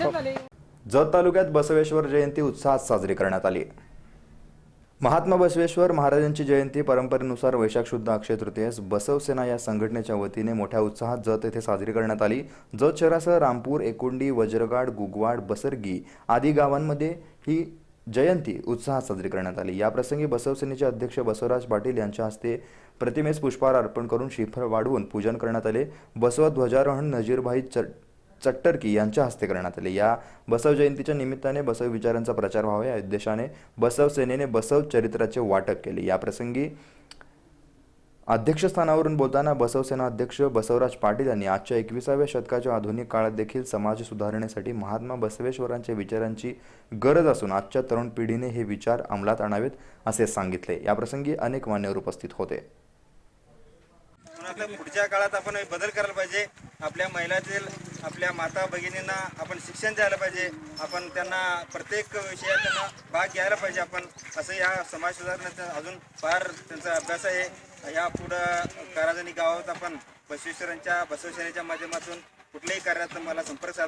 जत तालुक्यात बसवेश्वर जयंती उत्साहात साजरी करण्यात आली. महात्मा बसवेश्वर महाराजांची जयंती परंपरेनुसार वैशाख शुद्ध अक्षय तृतीयस बसवसेना या संघटनेच्या वतीने मोठ्या उत्साहात जत येथे साजरी करण्यात आली. जत शहरासह रामपूर एकुंडी वज्रगाड गुगवाड बसरगी आदी गावांमध्ये ही जयंती उत्साहात साजरी करण्यात आली. या प्रसंगी बसवसेनेचे अध्यक्ष बसवराज पाटील यांच्या हस्ते प्रतिमेस पुष्पहार अर्पण करून श्रीफळ वाढवून पूजन करण्यात आले. बसव ध्वजारोहण नजीरभाई चट चट्टरकी यांच्या हस्ते करण्यात आले. या बसव जयंतीच्या निमित्ताने बसव विचारांचा प्रचार व्हावा या उद्देशाने बसव सेनेने बसव चरित्राचे वाटप केले. या प्रसंगी अध्यक्षस्थानावरून बोलताना बसवसेना अध्यक्ष बसवराज पाटील यांनी आजच्या एकविसाव्या शतकाच्या आधुनिक काळात देखील समाज सुधारणेसाठी महात्मा बसवेश्वरांच्या विचारांची गरज असून आजच्या तरुण पिढीने हे विचार अंमलात आणावेत असे सांगितले. याप्रसंगी अनेक मान्यवर उपस्थित होते. पुढच्या काळात आपण बदल करायला पाहिजे. आपल्या महिलातील त्या माता भगिनींना आपण शिक्षण द्यायला पाहिजे. आपण त्यांना प्रत्येक विषयात त्यांना भाग घ्यायला पाहिजे आपण. असं या समाज सुधारण्याचा अजून फार त्यांचा अभ्यास आहे. या पुढं काराजणी गावात आपण बसवेश्वरांच्या बसवेश्वरांच्या माध्यमातून कुठल्याही कार्यात मला संपर्क साधा